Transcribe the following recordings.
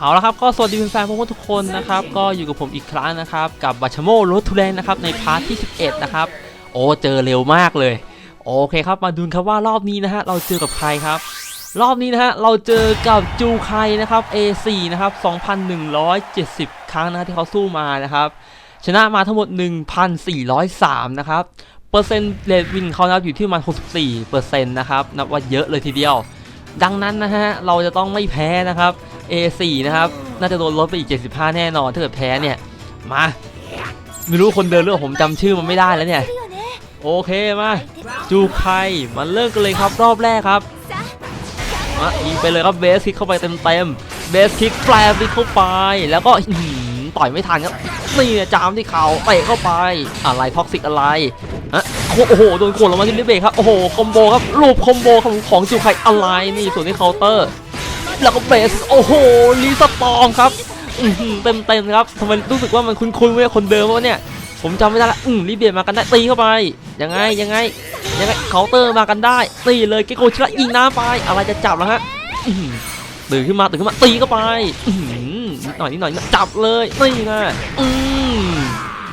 เอาละครับก็สวัสดีแฟนๆพวกทุกคนนะครับก็อยู่กับผมอีกครั้งนะครับกับบัชโมรถทูแลนนะครับในพาร์ทที่ 11 นะครับ โอ้เจอเร็วมากเลย โอเคครับมาดูนครับว่ารอบนี้นะฮะเราเจอกับใครครับ รอบนี้นะฮะเราเจอกับจูไคนะครับ A4 นะครับ 2,170 ครั้งนะที่เขาสู้มานะครับชนะมาทั้งหมด 1,403 นะครับเปอร์เซ็นต์เรทวินเขานะครับอยู่ที่ประมาณ64เปอร์เซ็นต์นะครับนับว่าเยอะเลยทีเดียว ดังนั้นนะฮะเราจะต้องไม่แพ้นะครับ A4 นะครับ น่าจะโดนลดไปอีก 75 แน่นอน ถ้าเกิดแพ้เนี่ย มา ไม่รู้คนเดินเรื่องผมจำชื่อมันไม่ได้แล้วเนี่ย โอเคมา จูไคมาเริ่มกันเลยครับรอบแรกครับ มายิงไปเลยครับเบสคิกเข้าไปเต็มเต็มเบสคิกแฟลบิเข้าไป แล้วก็ต่อยไม่ทันครับนี่จามที่เขาเตะเข้าไป อะไรท็อกซิกอะไรฮะโอ้โหโดนขวดลงมาที่ลิเบรกครับ โอ้โหคอมโบครับรูปคอมโบของของจูไคอะไรนี่ส่วนที่เคาน์เตอร์ แล้วก็เบสโอ้โหลีสตองครับเต็มเต็มครับทำไมรู้สึกว่ามันคุ้นๆว่าคนเดิมวะเนี่ยผมจำไม่ได้ละอืมรีเบียดมากันได้ตีเข้าไปยังไงยังไงยังไงเคาน์เตอร์มากันได้ตีเลยเกโกชิระยิงน้ำไป อะไรจะจับแล้วฮะตื่นขึ้นมาตื่นขึ้นมาตีเข้าไปหนิดหน่อยนิดหน่อยจับเลยนี่นะอืม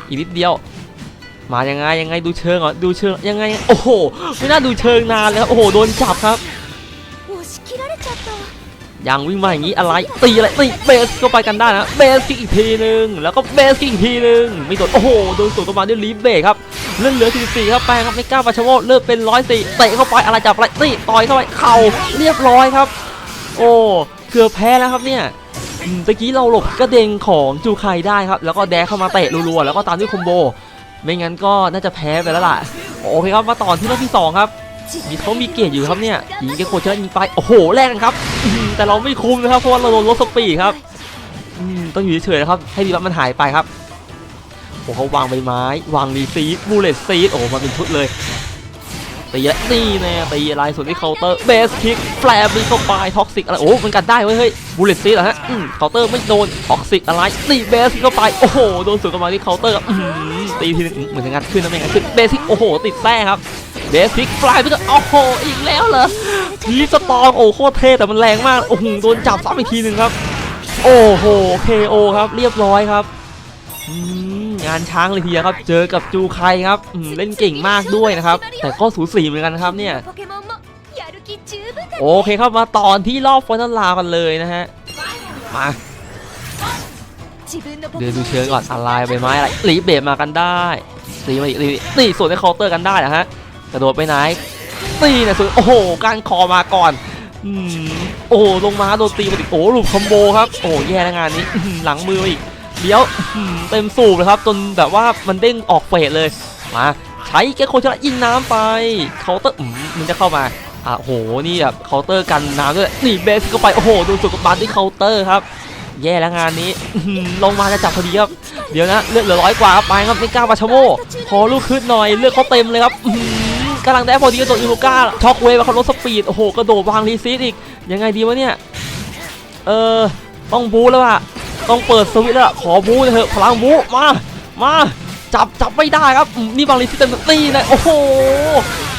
อีกนิดเดียว มายังไงยังไงดูเชิงก่อดูเชิงยังไงโอ้โหไม่น่าดูเชิงนานเลยครับโอ้โหโดนจับครับ ยังวิ่งมาอย่างนี้อะไรตีอะไรตีเบสก็ไปกันได้นะเบสอีกทีหนึ่งแล้วก็เบสอีกทีหนึ่งไม่โดนโอ้โหโดนสวนกลับมาด้วยลีฟเบรครับเลื่อนเหลือ44ครับแปลงครับไม่กล้าปาชโมเลือกเป็น104เตะเข้าไปอะไรจับอะไรตีต่อยเข้าไปเข่าเรียบร้อยครับ โอ้เกือบแพ้แล้วครับเนี่ยอืมตะกี้เราหลบกระเด็งของจูไคได้ครับ แล้วก็แดกเข้ามาเตะรัวๆแล้วก็ตามด้วยคอมโบ ไม่งั้นก็น่าจะแพ้ไปแล้วล่ะโอเคครับมาต่อที่รอบที่สองครับ มีเขามีเกียรติอยู่ครับเนี่ยยิงแกโคชยิงไปโอ้โหแรกกันครับ แต่เราไม่คุ้มนะครับเพราะว่าเราโดนลดสปีดครับอืมต้องอยู่เฉยๆนะครับ ให้ดีบัฟมันหายไปครับโอ้เขาวางใบไม้ วางรีซีดบูเลตซีดโอ้มาเป็นชุดเลยตีและนี่แน่ตีอะไรส่วนที่เคาน์เตอร์เบสคิกแฟลบมีเข้าไปท็อกซิกอะไรโอ้มันกันได้เว้ยเฮ้ยบูเลตซีดเหรอฮะอืมเคาน์เตอร์ไม่โดนท็อกซิกอะไรตีเบสคิกเข้าไปโอ้โหโดนสวนกลับมาที่เคาน์เตอร์ตีทีนึงเหมือนจะงัดขึ้นนะไม่งัดขึ้นเบสคิกโอ้โหติดแท้ครับ เดสพิกฟลายไปก็โอ้โหอีกแล้วเหรอพีสตองโอ้โคตรเท่แต่มันแรงมากโอ้โหโดนจับซ้ำอีกทีหนึ่งครับ โอ้โหเคโอครับเรียบร้อยครับงานช้างเลยทีครับเจอกับจูไคครับเล่นเก่งมากด้วยนะครับ แต่ก็สูสีเหมือนกันครับเนี่ยโอเคครับมาตอนที่รอบฟอนต์ลากันเลยนะฮะมาเดือดูเชิงก่อนอะไรใบไม้อะไรรีเบรมากันได้สีมาอีกรีนี่ส่วนในเคาน์เตอร์กันได้นะฮะ กระโดดไปไหนตีเนี่ยส่วนโอ้โหการคอมาก่อนอโอ้โหลงมาโดนตีมาติโอ้หลุดคอมโบครับโอ้แย่ล้วงานนี้หลังมืออีกเดี๋ยวเต็มสูบเลยครับจนแบบว่ามันเด้งออกเฟดเลยมาใช้แกโคชระยิงน้ำไปเคาน์เตอร์มันจะเข้ามาอะโหนี่แบบเคาน์เตอร์กันน้ำด้วยนี่เบสเข้าไปโอ้โหดูสุกบาลที่เคาน์เตอร์ครับแย่แล้วงานนี้ลงมาจะจับพอดีครับเดี๋ยวนะเลือดเหลือร้อยกว่าไปครับไม่กล้าปาชโมขอลูกขึ้นหน่อยเลือดเขาเต็มเลยครับ กำลังได้พอดีกับตัวอิโรก้าช็อกเวฟเขาลดสปีดโอ้โหกระโดดวางรีซีดอีกยังไงดีวะเนี่ยเออต้องบูแล้วอะต้องเปิดสวิตแล้วขอบูเลยเถอะพลังบูมามาจับจับไม่ได้ครับนี่บางรีซีดเต็มตีเลยโอ้โห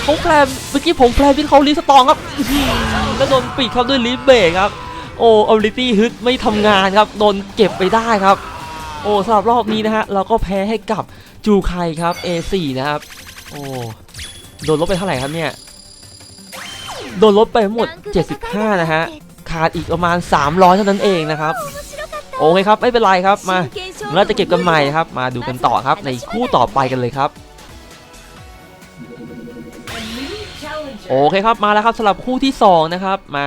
เขาแพลนเมื่อกี้ผมแพลนที่เขารีสตองครับแล้วโดนปิดครับด้วยลีฟเบรกครับโอ้อลิตี้ฮึดไม่ทำงานครับโดนเก็บไปได้ครับโอ้สำหรับรอบนี้นะฮะเราก็แพ้ให้กับจูไคครับ A4 นะครับ โอ้ โดนลบไปเท่าไหร่ครับเนี่ย โดนลบไปหมด 75 นะฮะ ขาดอีกประมาณ 300 เท่านั้นเองนะครับ โอเคครับ ไม่เป็นไรครับ มา เราจะเก็บกันใหม่ครับ มาดูกันต่อครับ ในคู่ต่อไปกันเลยครับ โอเคครับ มาแล้วครับสำหรับคู่ที่ 2 นะครับ มา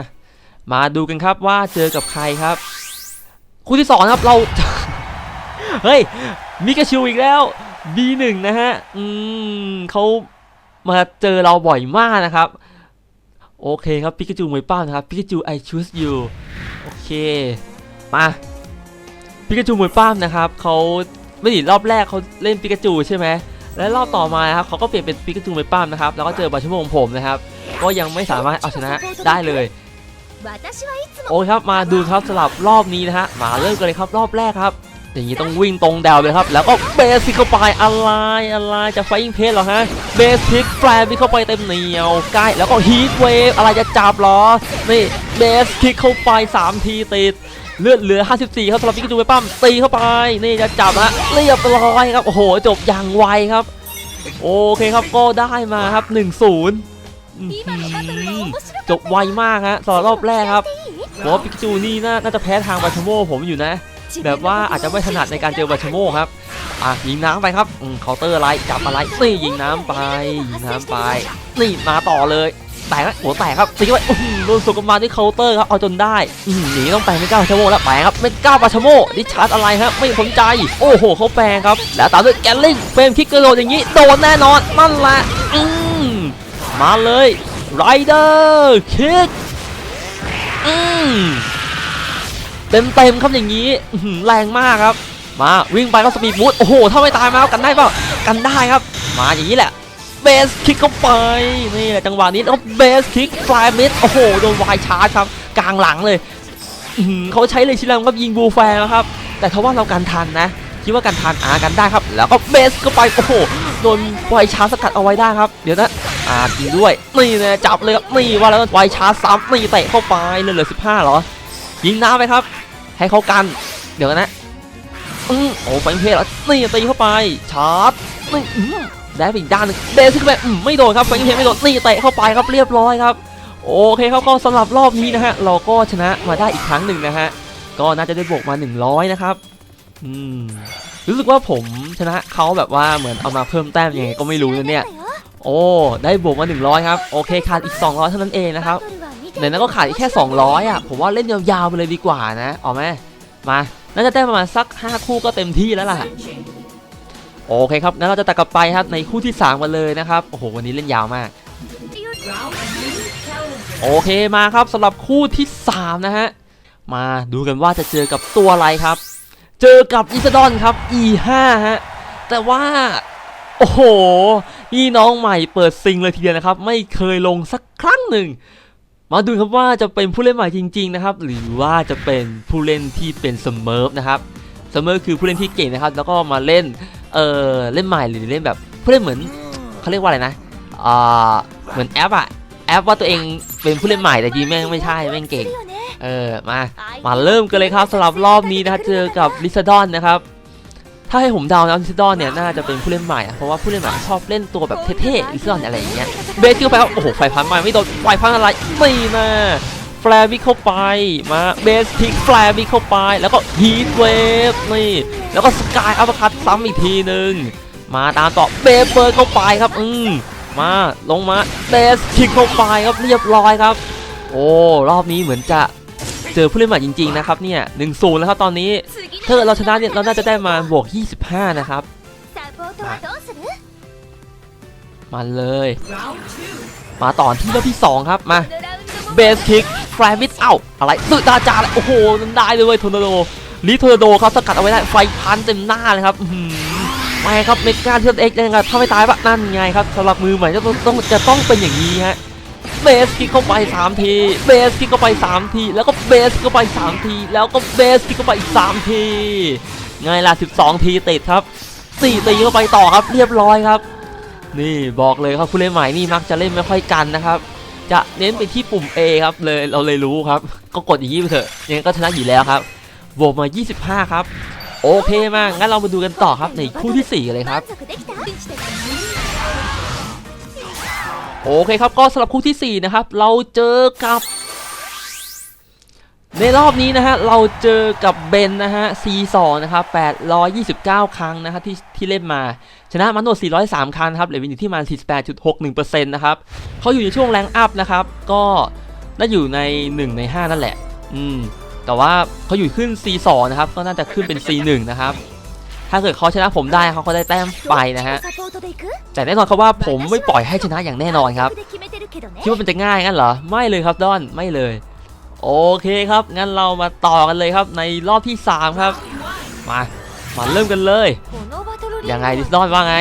มาดูกันครับว่าเจอกับใครครับ คู่ที่2ครับ เรา เฮ้ย มิกาชิวอีกแล้ว B1 นะฮะ อืมเขา มาเจอเราบ่อยมากนะครับ โอเคครับพิกาจูมวยป้านะครับพิกาจู I choose you โอเคมาพิกาจูมวยป้ามนะครับเขาไม่ดิรอบแรกเขาเล่นพิกาจูใช่ไหมและรอบต่อมาครับเขาก็เปลี่ยนเป็นพิกาจูมวยป้ามนะครับแล้วก็เจอบาชั่วโมงผมนะครับ ก็ยังไม่สามารถเอาชนะได้เลยโอ้ครับมาดูครับสลับรอบนี้นะฮะมาเริ่มกันเลยครับรอบแรกครับ อย่างนี้ต้องวิ่งตรงดาวเลยครับ แล้วก็เบสิกเข้าไปอะไรอะไรจะไฟยิงเพจเหรอฮะเบสิกแฟร์วิ่งเข้าไปเต็มเหนียวใกล้แล้วก็ฮีทเวฟอะไรจะจับหรอนี่เบสคิกเข้าไป 3 ทีติดเลือดเหลือ 54 ครับสำหรับพิกจูไปปั้มตีเข้าไป นี่จะจับฮะเรียบร้อยครับโอ้โหจบอย่างไวครับ โอเคครับก็ได้มาครับ 1-0 จบไวมากฮะสำหรับรอบแรกครับบอว่าพิกจูนี่น่าจะแพ้ทางบาชโมผมอยู่นะ แบบว่าอาจจะไม่ถนัดในการเจอบาชโมครับอะยิงน้ำไปครับอืมเคาน์เตอร์อะไรจับอะไรนี่ยิงน้ำไปยิงน้ำไปนี่มาต่อเลยแตกแล้วหัวแตกครับตีเข้าไปอื้อหือโดนสุกมาที่เคาน์เตอร์ครับเอาจนได้อื้อหือหนีต้องไปไม่กล้าบาชโมแล้วแปลงครับไม่กล้าบาชโมดิชาร์จอะไรครับไม่สนใจ โอ้โหเขาแปลงครับ แล้วตามด้วยแกลลิงเฟรมคิกกระโดดอย่างนี้โดนแน่นอนนั่นแหละอืมมาเลยไรเดอร์คิกอืม เต็มเต็มๆครับอย่างนี้แรงมากครับ มาวิ่งไปก็สปีดบูทโอ้โหถ้าไม่ตายมาแล้วกันได้เปล่ากันได้ครับ มาอย่างนี้แหละเบสคิกเข้าไปนี่แหละจังหวะนี้แล้วเบสคิกฟลายมิดโอ้โหโดนวายชาร์จครับกลางหลังเลยเขาใช้เลยชิลังครับยิงบูแฟร์ครับ แต่เขาว่าเรากันทันนะคิดว่ากันทันอากันได้ครับ แล้วก็เบสเข้าไป โอ้โห โดนวายชาร์จสกัดเอาไว้ได้ครับ เดี๋ยวนะอ่ายิงด้วย นี่นะจับเลยครับ นี่ว่าแล้ววายชาร์จซ้ำนี่เตะเข้าไปเหลือสิบห้าเหรอ ยิงน้ำไปครับ ให้เขากัน เดี๋ยวนะอืมโอ้ไฟเพลแล้วนี่ตีเข้าไปชาร์จนี่อืมได้ไปอีกด้านนึงเดซิกไปอืมไม่โดนครับไฟเพลไม่โดนนี่เตะเข้าไปครับเรียบร้อยครับ โอเคครับก็สำหรับรอบนี้นะฮะ เราก็ชนะมาได้อีกครั้งหนึ่งนะฮะ ก็น่าจะได้บวกมา 100 นะครับ อืมรู้สึกว่าผมชนะเขาแบบว่าเหมือนเอามาเพิ่มแต้มยังไงก็ไม่รู้นะเนี่ย โอ้ ได้บวกมา 100 ครับ โอเคขาดอีก 200 เท่านั้นเองนะครับ ไหนๆก็ขายแค่ 200 อะ ผมว่าเล่นยาวๆไปเลยดีกว่านะเอาไหมมา น่าจะได้ประมาณสัก 5 คู่ก็เต็มที่แล้วล่ะ โอเคครับ งั้นเราจะตัดกลับไปครับในคู่ที่3กันเลยนะครับ โอ้โห วันนี้เล่นยาวมาก โอเคมาครับสำหรับคู่ที่ 3 นะฮะ มาดูกันว่าจะเจอกับตัวอะไรครับ เจอกับอิซาดอนครับ E5 ฮะ แต่ว่าโอ้โหนี่น้องใหม่เปิดซิงเลยทีเดียวนะครับ ไม่เคยลงสักครั้งหนึ่ง มาดูครับว่าจะเป็นผู้เล่นใหม่จริงๆนะครับหรือว่าจะเป็นผู้เล่นที่เป็นสเมิร์ฟนะครับสเมิร์ฟคือผู้เล่นที่เก่งนะครับ แล้วก็มาเล่นเออเล่นใหม่หรือเล่นแบบผู้เล่นเหมือนเขาเรียกว่าอะไรนะอ่าเหมือนแอปอะแอปว่าตัวเองเป็นผู้เล่นใหม่แต่จริงแม่งไม่ใช่แม่งเก่งเออมามาเริ่มกันเลยครับสำหรับรอบนี้นะครับเจอกับลิซาดอนนะครับ ถ้าให้ผมเดานะลิซาดอนเนี่ยน่าจะเป็นผู้เล่นใหม่อะเพราะว่าผู้เล่นใหม่ชอบเล่นตัวแบบเท่ๆลิซาดอนอะไรอย่างเงี้ยเบสเข้าไปครับโอ้โหไฟพันมาไม่โดนไฟพันอะไรไม่นะแฟลบิเข้าไปมาเบสพิกแฟลบิเข้าไป แล้วก็ฮีทเวฟนี่แล้วก็สกายอัปคัตซ้ำอีกทีหนึ่งมาตามต่อเบสเบิร์เข้าไปครับอืมมาลงมาเบสคิกเข้าไปครับเรียบร้อยครับ โอ้รอบนี้เหมือนจะ จอผู้เล่นใหม่จริงๆนะครับเนี่ยหนึ่งศูนย์แล้วครับตอนนี้ถ้าเกิดเราชนะเนี่ยเราน่าจะได้มาบวกยี่สิบห้านะครับ มาเลย มาต่อที่รอบที่สองครับมาเบสคิกแฟร์มิสเอ้าอะไรสุดาจาโอ้โหนันได้เลยทอร์นาโดลิทอนาโดครับสกัดเอาไว้ได้ไฟพันเต็มหน้าเลยครับไปครับเมกาเทียเอ็กซ์ยังไงถ้าไม่ตายปะนั่นไงครับสำหรับมือใหม่จะต้องจะต้องเป็นอย่างนี้ฮะ เบสคิกเข้าไป 3 ทีเบสคิกเข้าไป 3 ที แล้วก็เบสเข้าไป 3 ที แล้วก็เบสคิกเข้าไปอีก 3 ทีไงล่ะ 12 ทีติดครับ 4 ตีเข้าไปต่อครับเรียบร้อยครับ นี่บอกเลยครับผู้เล่นใหม่นี่มักจะเล่นไม่ค่อยกันนะครับ จะเน้นไปที่ปุ่ม A ครับเลยเราเลยรู้ครับ ก็กดอย่างนี้ไปเถอะยังไงก็ชนะอยู่แล้วครับโหวตมา 25 ครับ โอเคมากงั้นเรามาดูกันต่อครับในคู่ที่ 4 เลยครับ โอเคครับก็สำหรับคู่ที่ 4 นะครับ เราเจอกับ ในรอบนี้นะฮะเราเจอกับเบนนะฮะ C2 นะครับ829 ครั้งนะครับที่ที่เล่นมา ชนะมันโนด403 ครั้งครับเหลือวินอยู่ที่ประมาณ48.61%นะครับเขาอยู่ในช่วงแรงอัพนะครับ ก็น่าอยู่ใน 1 ใน 5 นั่นแหละ อืมแต่ว่าเขาอยู่ขึ้น C2 นะครับ ก็น่าจะขึ้นเป็น C1 นะครับ ถ้าเกิดเขาชนะผมได้เขาก็ได้แต้มไปนะฮะแต่แน่นอนครับว่าผมไม่ปล่อยให้ชนะอย่างแน่นอนครับคิดว่ามันจะง่ายงั้นเหรอไม่เลยครับดอนไม่เลย โอเคครับงั้นเรามาต่อกันเลยครับในรอบที่ 3 ครับ มามาเริ่มกันเลยยังไงดิสดอนว่าไง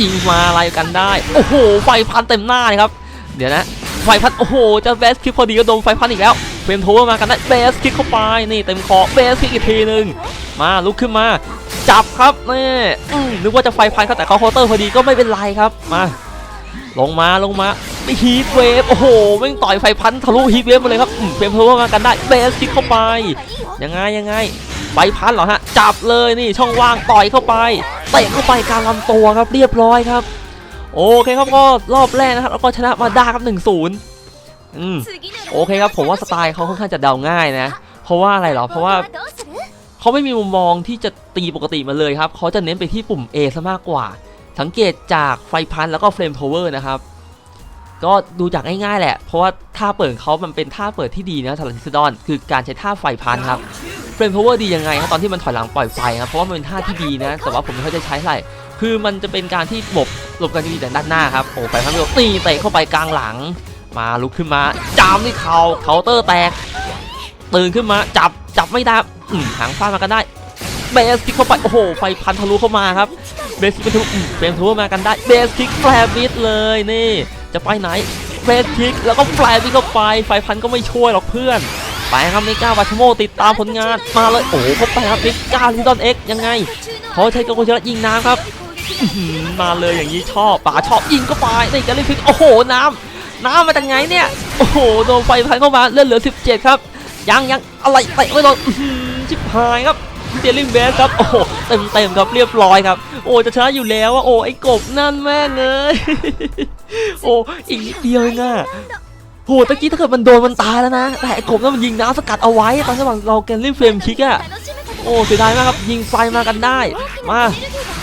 ยิงมาอะไรกันได้ โอ้โห ไฟพันเต็มหน้าเลยครับ เดี๋ยวนะ ไฟพัน โอ้โห จะเบสคิปพอดีก็โดนไฟพันอีกแล้วเฟรมโทรมากันได้เบสคิปเข้าไป นี่เต็มคอเบสคิปอีกทีหนึ่งมาลุกขึ้นมา จับครับแม่นึกว่าจะไฟพันเขาแต่เขาเคาเตอร์พอดีก็ไม่เป็นไรครับมา ลงมาลงมาฮีทเวฟโอ้โหแม่งต่อยไฟพันทะลุฮีทเวฟมาเลยครับเฟรมทะลุกันได้เบสคิกเข้าไปยังไงยังไงไฟพันเหรอฮะจับเลยนี่ช่องว่างต่อยเข้าไปเตะเข้าไปการลำตัวครับเรียบร้อยครับ โอเคครับก็รอบแรกนะครับแล้วก็ชนะมาได้ครับ1นย์อืมโอเคครับผมว่าสไตล์เขาค่อนข้างจะเดาง่ายนะ เพราะว่าอะไรหรอเพราะว่า เขาไม่มีมุมมองที่จะตีปกติมาเลยครับเขาจะเน้นไปที่ปุ่ม A ซะมากกว่า สังเกตจากไฟพันแล้วก็เฟรมโทเวอร์นะครับ ก็ดูจากง่ายๆแหละ เพราะว่าท่าเปิดเขามันเป็นท่าเปิดที่ดีนะสำหรับทิสดอน คือการใช้ท่าไฟพันครับเฟรมโทเวอร์ดียังไงครับตอนที่มันถอยหลังปล่อยไฟครับเพราะว่ามันเป็นท่าที่ดีนะ แต่ว่าผมไม่ค่อยจะใช้เท่าไหร่คือมันจะเป็นการที่หลบหลบกันดีแต่ด้านหน้าครับโอ้ไฟพันไม่หลบตีเตะเข้าไปกลางหลัง มาลุกขึ้นมาจามที่เขาเคาน์เตอร์แตกตื่นขึ้นมาจับจับไม่ได้ หางฟาดมากันได้เบสคิกเข้าไปโอ้โหไฟพันทะลุเข้ามาครับเบสคิกไปทะลุอืมเฟรมทะลุมากันได้เบสคิกแฟร์บิดเลยนี่ จะไปไหนเบสคิกแล้วก็แฟร์บิดเข้าไปไฟพันก็ไม่ช่วยหรอกเพื่อนไปครับนิก้าบาชโมติดตามผลงานมาเลยโอ้โหเข้าไปครับนิก้าลิดอนเอ็กยังไงเขาใช้กระโกชระยิงน้ำครับมาเลยอย่างนี้ชอบป๋าชอบยิงเข้าไปนี่กันเลยพลิกโอ้โหน้ำน้ำมาจากไงเนี่ยโอ้โหโดนไฟพันเข้ามาเลือดเหลือ 17 ครับยังยังอะไรเตะไม่โดน ชิบหายครับเจลิงเบสครับโอ้เต็มเต็มๆครับเรียบร้อยครับ โอ้จะชนะอยู่แล้วว่าโอ้ไอ้กบนั่นแม่งเลยโอ้อีกนิดเดียวเองอะโหตะกี้ถ้าเกิดมันโดนมันตายแล้วนะ แต่ไอ้กบนั่นมันยิงน้ำสกัดเอาไว้ตอนระหว่างเราแกนลิฟเฟรมคิกอะโอ้เสียดายมากครับยิงไฟมากันได้ มา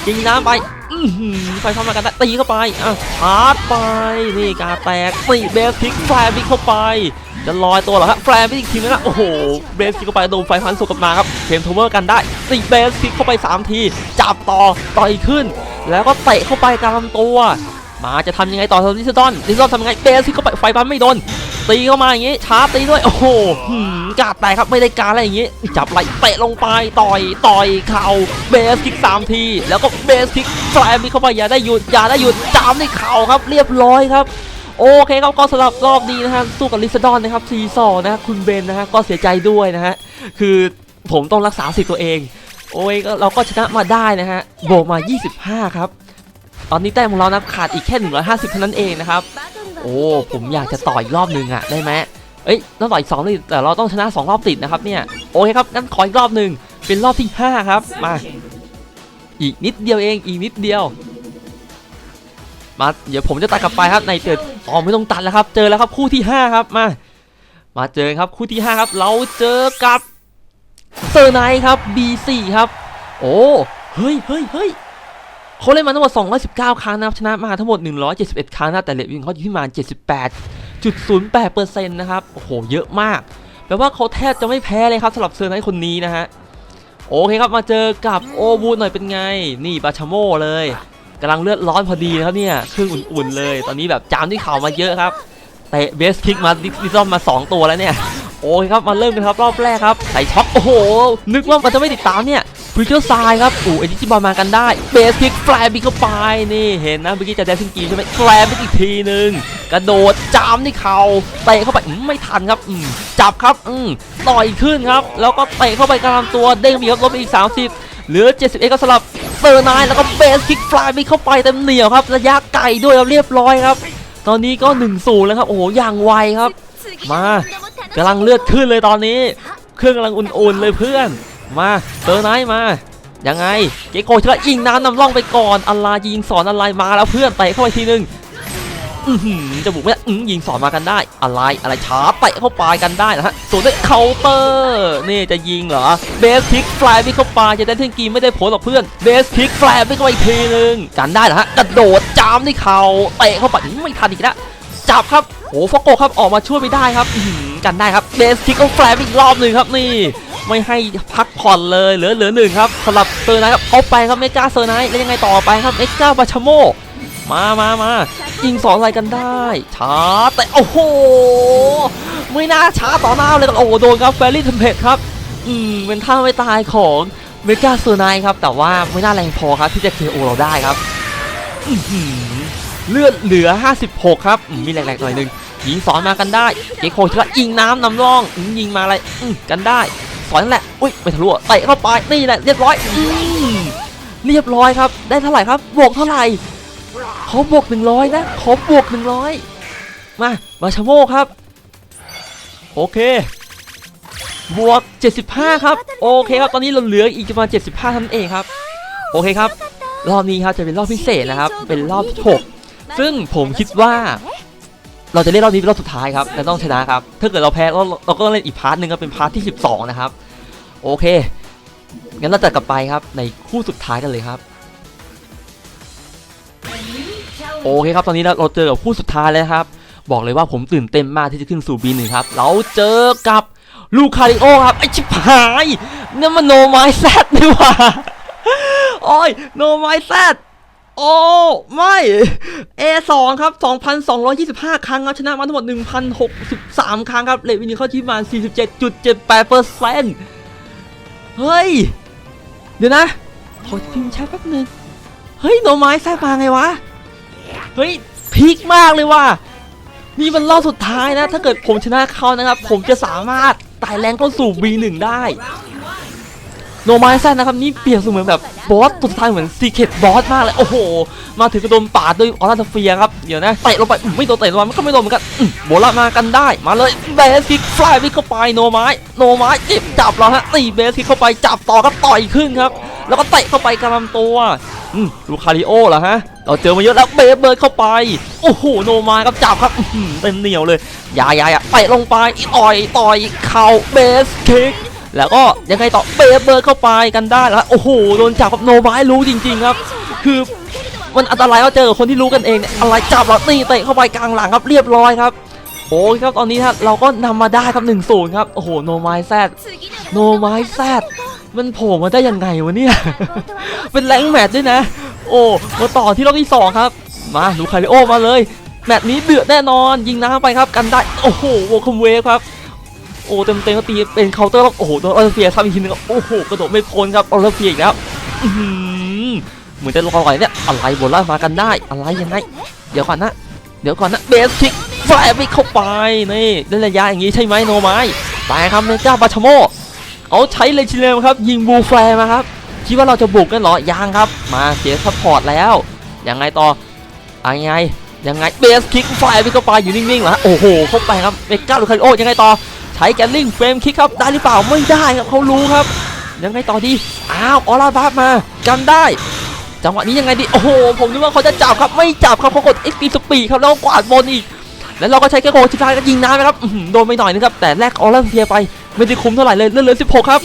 ยิงน้ำไปอือหือไฟเข้ามากันได้ตีเข้าไปอะชาร์จไปนี่กาแตกตีเบสพลิกแฟบิ๊กเข้าไป จะลอยตัวเหรอครับแฟร์บิ๊กอีกทีนึงนะโอ้โหเบสพลิกเข้าไปโดนไฟพันสุกกลับมาครับเทมโทเวอร์กันได้ตีเบสพลิกเข้าไป 3 ที จับต่อต่อยขึ้น แล้วก็เตะเข้าไปกางลำตัว มาจะทำยังไงต่อทำดิสตอนดิสตอนทำยังไงเบสพลิกเข้าไปไฟพันไม่โดนตีเข้ามาอย่างงี้ชาร์จตีด้วยโอ้โหหืมกาดแตกครับไม่ได้การอะไรอย่างงี้ จับไหลเตะลงไปต่อยต่อยเข่าเบสคิกสามที แล้วก็เบสคิกแฟลมเข้าไปอย่าได้หยุดอย่าได้หยุดจามในเข่าครับเรียบร้อยครับ โอเคครับก็สำหรับรอบนี้นะฮะสู้กับลิซดอนนะครับซีซอนะฮะคุณเบนนะฮะก็เสียใจด้วยนะฮะคือผมต้องรักษาสิทธิ์ตัวเอง โอ้ยก็เราก็ชนะมาได้นะฮะโบมา 25 ครับ ตอนนี้แต้มของเรานะขาดอีกแค่ 150เท่านั้นเองนะครับ โอ้ผมอยากจะต่ออีกรอบหนึ่งอะได้ไหมเอ้ยต้องต่ออีกสองเลยแต่เราต้องชนะสองรอบติดนะครับเนี่ยโอเคครับงั้นขออีกรอบหนึ่งเป็นรอบที่ห้าครับมา อีกนิดเดียวเองอีกนิดเดียว มาเดี๋ยวผมจะตัดกลับไปครับในเตือนอ๋อไม่ต้องตัดแล้วครับ เจอแล้วครับคู่ที่ห้าครับมามาเจอครับคู่ที่ห้าครับ เราเจอกับเซอร์ไนครับ B4 ครับ โอ้เฮ้ยเฮ้ยเฮ้ยเขาเล่นมาทั้งหมด 219 ครั้งนะครับชนะมาทั้งหมด 171 ครั้งนะแต่เลทวิงเขาอยู่ที่ประมา78.08%นะครับโอ้โหเยอะมากแปลว่าเขาแทบจะไม่แพ้เลยครับสำหรับเซอร์ไนคนนี้นะฮะโอเคครับมาเจอกับโอบูหน่อยเป็นไง นี่บาชาโมเลย กำลังเลือดร้อนพอดีนะครับเนี่ยครื่องอุ่นๆเลย ตอนนี้แบบจามที่เข่ามาเยอะครับเตะเบสคิกมาดิซิซอมมา 2 ตัวแล้วเนี่ยโอเคครับมาเริ่มกันครับรอบแรกครับใส่ช็อคโอ้โห นึกว่ามันจะไม่ติดตามเนี่ยฟิวเจอร์ไซครับอู้เอดิจิบอลมากันได้เบสคิกแฟร์บิกเข้าไปนี่เห็นนะเมื่อกี้จะแดนซิงกีใช่ไหมแฟร์บิกอีกทีหนึ่งกระโดดจามที่เข่าเตะเข้าไปไม่ทันครับจับครับอืมต่อยขึ้นครับ แล้วก็เตะเข้าไปกลางตัวเด้งมีครับลบอีก 30 เหลือ 71 ก็สลับเซอร์ไนน์แล้วก็เบสคิกฟลายบิกเข้าไปเต็มเหนียวครับ ระยะไกลด้วยครับเรียบร้อยครับ ตอนนี้ก็1 0แล้วครับ โอ้โหอย่างไวครับ มากำลังเลือดขึ้นเลยตอนนี้ เครื่องกำลังอุ่นๆเลยเพื่อน มาเซอร์ไนท์มายังไงเกโกเชลยิงน้ำนำร่องไปก่อนอะไรยิงสอนอะไรมาแล้วเพื่อนเตะเข้าไปทีนึง จะบุกไม่ได้อื้อยิงสอนมากันได้ อะไรอะไรช้าเตะเข้าไปกันได้นะฮะส่วนด้วยเคาน์เตอร์นี่จะยิงเหรอเบสคิกฟลายไปเข้าไปจะได้เทนกีไม่ได้ผลหรอกเพื่อนเบสคิกฟลายไปเข้าไปอีกทีนึงกันได้เหรอฮะกระโดดจามที่เขาเตะเข้าไปไม่ทันอีกแล้วจับครับโอ้ฟอกโกครับออกมาช่วยไม่ได้ครับกันได้ครับเบสคิกก็แฟลอีกรอบหนึ่งครับนี่ไม่ให้พักผ่อนเลยเหลือเหลือหนึ่งครับสำหรับเซอร์ไนท์ครับเอาไปครับเมกาเซอร์ไนท์แล้วยังไงต่อไปครับเมกาบาชโม มามามายิงสอนอะไรกันได้ ช้าแต่โอ้โห ไม่น่าช้าต่อหน้าเลยครับโอ้โหโดนครับแฟรี่เทมเพลตครับ อืมเป็นท่าไม่ตายของเมกาเซอร์ไนท์ครับ แต่ว่าไม่น่าแรงพอครับที่จะ KO เราได้ครับอื้อหือเลือดเหลือ 56 ครับอืมมีแรงๆหน่อยหนึงยิงสอนมากันได้เกโคชละยิงน้ำนำร่องอืมยิงมาอะไรอืมกันได้สอนนั่นแหละอุ้ยไม่ทะลุอะเตะเข้าไปนี่แหละเรียบร้อยอืมเรียบร้อยครับ ได้เท่าไหร่ครับบวกเท่าไหร่เขาบวก100นะเขาบวก100มา มาชาโมครับ โอเค บวก 75 ครับ โอเคครับ ตอนนี้เราเหลืออีกประมาณ75ท่านั้นเองครับ โอเคครับ รอบนี้ครับจะเป็นรอบพิเศษนะครับ เป็นรอบที่6ซึ่งผมคิดว่า เราจะเล่นรอบนี้เป็นรอบสุดท้ายครับและต้องชนะครับ ถ้าเกิดเราแพ้เราเราก็ต้องเล่นอีกพาร์ทหนึ่งก็เป็นพาร์ทที่ 12 นะครับ โอเค งั้นเราจะกลับไปครับในคู่สุดท้ายกันเลยครับ โอเคครับตอนนี้เราเจอกับคู่สุดท้ายแล้วครับ บอกเลยว่าผมตื่นเต้นมากที่จะขึ้นสู่ B1 ครับ เราเจอกับลูคาริโอครับไอชิบหายเนี่ยมันโนไมแซดนี่หว่าโอ้ยโนไมแซดโอ้ไม่ A2 ครับ 2,225 ครั้งครับชนะมาทั้งหมด 1,063 ครั้งครับ เลวินิเข้าที่มา 47.78เปอร์เซ็นเฮ้ย เดี๋ยวนะ ขอพิมพ์แชทแป๊บนึง เฮ้ย โนไม้แทรกมาไงวะ เฮ้ยพีคมากเลยว่ะนี่มันรอบสุดท้ายนะ ถ้าเกิดผมชนะเขานะครับ ผมจะสามารถไต่แรงเข้าสู่ B1 ได้โนไมแซนนะครับ นี่เปรียบเสมือนแบบบอสตัวสุดท้ายเหมือนซีเคทบอสมากเลย โอ้โห มาถึงกระโดนปาดด้วยออร่าเฟียครับ เดี๋ยวนะเตะลงไปอืมไม่โดนเตะลงมามันก็ไม่โดนเหมือนกันอืมโบรามากันได้ มาเลยเบสคิกฟลายไปเข้าไปโนไม้โนไม้จิบจับเราฮะตีเบสคิกเข้าไปจับต่อก็ต่อยขึ้นครับ แล้วก็เตะเข้าไปกลางลำตัวอืมลูคาริโอเหรอฮะ เราเจอมาเยอะแล้วเบสเบิร์ดเข้าไป โอ้โหโนมาครับจับครับอื้อหือเต็มเหนียวเลยยายาอยาเตะลงไปต่อยต่อยเข่าเบสคิกแล้วก็ยังไงต่อเบสเบิร์ดเข้าไปกันได้แล้วโอ้โหโดนจับกับโนมาให้รู้จริง ๆ ครับ คือมันอันตรายว่าเจอคนที่รู้กันเองเนี่ยอะไรจับเราตีเตะเข้าไปกลางหลังครับเรียบร้อยครับโอ้ยครับตอนนี้ฮะเราก็นำมาได้ครับ1นศูนย์ครับโอ้โหโนไมแซดโนไมแซดมันโผล่มาได้ยังไงวะเนี่ย เป็นแรงแมตช์ด้วยนะ โอ้มาต่อที่รอบที่2ครับ มาลูคาริโอมาเลยแมตช์นี้เดือดแน่นอนยิงน้ำไปครับกันได้โอ้โหโวคุมเวฟครับโอ้เต็มเต็มก็ตีเป็นเคาน์เตอร์แล้วโอ้โหโดนออลเฟียซ้ำอีกทีนึงครับโอ้โหกระโดดไม่พ้นครับออลเฟียอีกแล้วเหมือนจะลงอะไรเนี่ยอะไรบนล่างมากันได้อะไรยังไงเดี๋ยวก่อนนะเดี๋ยวก่อนนะเบสคิกแฟร์ไปเข้าไปนี่เล่นระยะอย่างนี้ใช่ไหมโนไม้แต่ครับเมก้าบาชโมเอาใช้เลยชิเลมครับยิงบูแฟร์มาครับ คิดว่าเราจะบุกกันเหรอยังครับ มาเสียซัพพอร์ตแล้วยังไงต่ออะยังไงยังไงเบสคิกไฟไปเข้าไปอยู่นิ่งๆเหรอโอ้โหเข้าไปครับเมก้าลูคาริโอยังไงต่อใช้แกลลิงเฟรมคิกครับได้หรือเปล่าไม่ได้ครับเขารู้ครับ ยังไงต่อดีอ้าวออร่าบัฟมากันได้จังหวะนี้ยังไงดีโอ้โหผมนึกว่าเขาจะจับครับไม่จับครับเขากดเอ็กซ์ตีสปีดครับแล้วกวาดบอลอีกแล้วเราก็ใช้แค่โคชิทายก็ยิงน้ำนะครับโดนไปหน่อยนะครับแต่แลกออร่าเฟียไปไม่ได้คุ้มเท่าไหร่เลยเลือดเหลือ16ครับ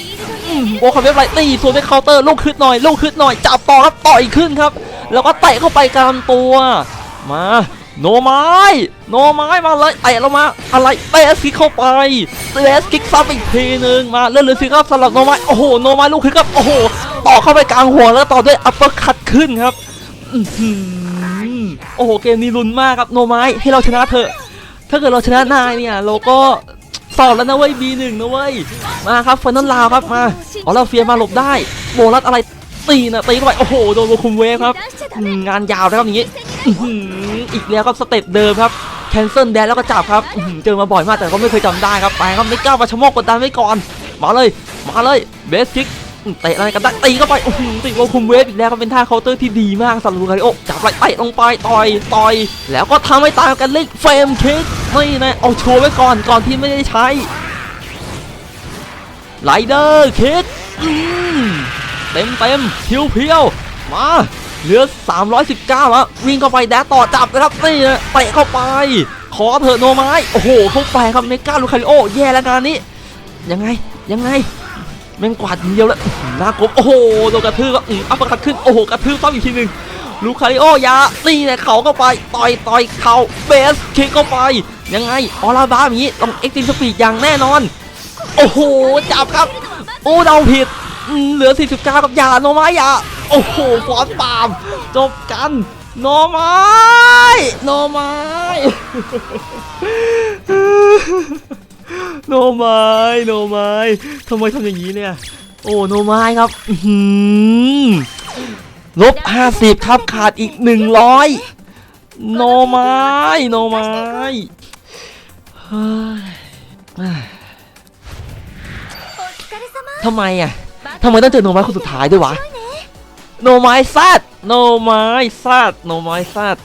โบคาเวฟไรตีส่วนเป็นเคาน์เตอร์ลูกขึ้นหน่อยลูกขึ้นหน่อยจับต่อครับต่อยขึ้นครับ แล้วก็เตะเข้าไปกลางตัวมาโนไม้โนไม้มาเลยเตะลงมาอะไรเตะคิกเข้าไปเตะคิกซ้ำอีกทีหนึ่งมาเลื่อนเลยสิครับสำหรับโนไม้โอ้โหโนไม้ลูกขึ้นครับโอ้โหต่อเข้าไปกลางหัวแล้วต่อด้วยอัปเปอร์คัตขึ้นครับโอ้โหเกมนี้ลุ้นมากครับโนไม้ให้เราชนะเถอะถ้าเกิดเราชนะนายเนี่ยเราก็ สอบแล้วนะเว้ย B1 นะเว้ย มาครับเฟนนอนลาวครับมาอ๋อเราเฟียมาหลบได้ โบลัสอะไรตีนะตีเข้าไปโอ้โหโดนโลคุมเวฟครับ งานยาวนะครับอย่างงี้อืออีกแล้วครับสเต็ปเดิมครับแคนเซิลแดนแล้วก็จับครับเจอมาบ่อยมากแต่ก็ไม่เคยจำได้ครับไปครับไม่กล้ามาชะโมกกดดันไว้ก่อน มาเลย มาเลยเบสคิกเตะอะไรกันได้ตีเข้าไปติดโลคุมเวฟอีกแล้วก็เป็นท่าเคาน์เตอร์ที่ดีมากสำหรับลูคาริโอจับไรเตะลงไปต่อยต่อย แล้วก็ทำให้ตามกันเล่นเฟรมคิก นี่นะเอาโชว์ไว้ก่อนก่อนที่ไม่ได้ใช้ไลเดอร์คิกอืมเต็มเต็มเพียวเพียวๆมาเหลือ 319 แล้ว วิ่งเข้าไปแดดต่อจับนะครับนี่นะเตะเข้าไป ขอเถอะโนไม้โอ้โหเข้าไปครับเมกาลูคาริโอแย่แล้วงานนี้ ยังไงยังไงแม่งกวาดเดียวแล้วหน้ากบโอ้โหโดนกระทืบก็อืมอัปเปอร์คัดขึ้นโอ้โหกระทืบซ้ำอีกทีหนึ่ง ลูคาริโอยาตีเนี่ยเขาเข้าไป ต่อยต่อยเขาเบสคิกเข้าไป ยังไงออลาบ้าอย่างนี้ต้องเอ็กซ์ตรีมสปีดอย่างแน่นอน โอ้โห จับครับ โอ้เดาผิดอืมเหลือ 49 กับยาโนม้ยาโอ้โหฟอนปาม จบกันโนไม้โนไม้โนไม้โนไม้ทำไมทำอย่างนี้เนี่ย โอ้โนไม้ครับ ลบ50ครับขาดอีก 100 โนไม้ โนไม้เฮ้ยทำไมอะทำไมต้องเจอโนไม้คนสุดท้ายด้วยวะ โนไม้ซัดโนไม้ซัดโนไม้ซัด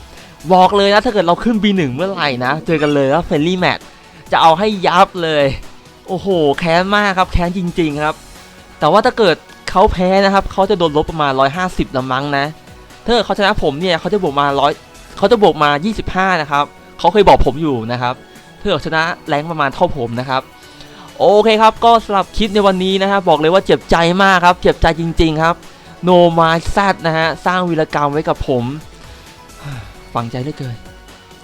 บอกเลยนะ ถ้าเกิดเราขึ้น B1 เมื่อไหร่นะ เจอกันเลยว่าเฟรนลี่แมตจะเอาให้ยับเลย โอ้โห แค้นมากครับ แค้นจริง ๆ ครับ แต่ว่าถ้าเกิด เขาแพ้นะครับเขาจะโดนลบประมาณ 150ละมั้งนะถ้าเกิดเขาชนะผมเนี่ยเขาจะบวกมาร้อยเขาจะบวกมา 25 นะครับเขาเคยบอกผมอยู่นะครับถ้าเกิดชนะแรงประมาณเท่าผมนะครับโอเคครับก็สำหรับคลิปในวันนี้นะครับบอกเลยว่าเจ็บใจมากครับ เจ็บใจจริง ๆ ครับ โนมาแซดนะฮะสร้างวีรกรรมไว้กับผมฝังใจเหลือเกิน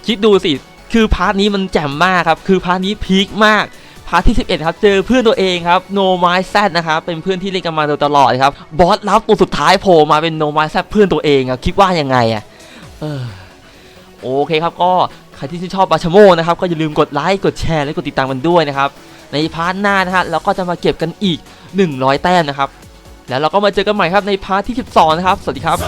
คิดดูสิคือพาร์ทนี้มันแจ่มมากครับ คือพาร์ทนี้พีคมาก พาร์ทที่ 11 ครับ เจอเพื่อนตัวเองครับโนไมแซดนะครับ เป็นเพื่อนที่เล่นกันมาโดยตลอดครับ บอสรับตัวสุดท้ายโผล่มาเป็นโนไมแซดเพื่อนตัวเองครับ คิดว่ายังไงอะโอเคครับก็ใครที่ชื่นชอบบาชโมนะครับ ก็อย่าลืมกดไลค์กดแชร์และกดติดตามกันด้วยนะครับ ในพาร์ทหน้านะฮะเราก็จะมาเก็บกันอีก 100 แต้มนะครับ แล้วเราก็มาเจอกันใหม่ครับในพาร์ทที่ 12 นะครับ สวัสดีครับ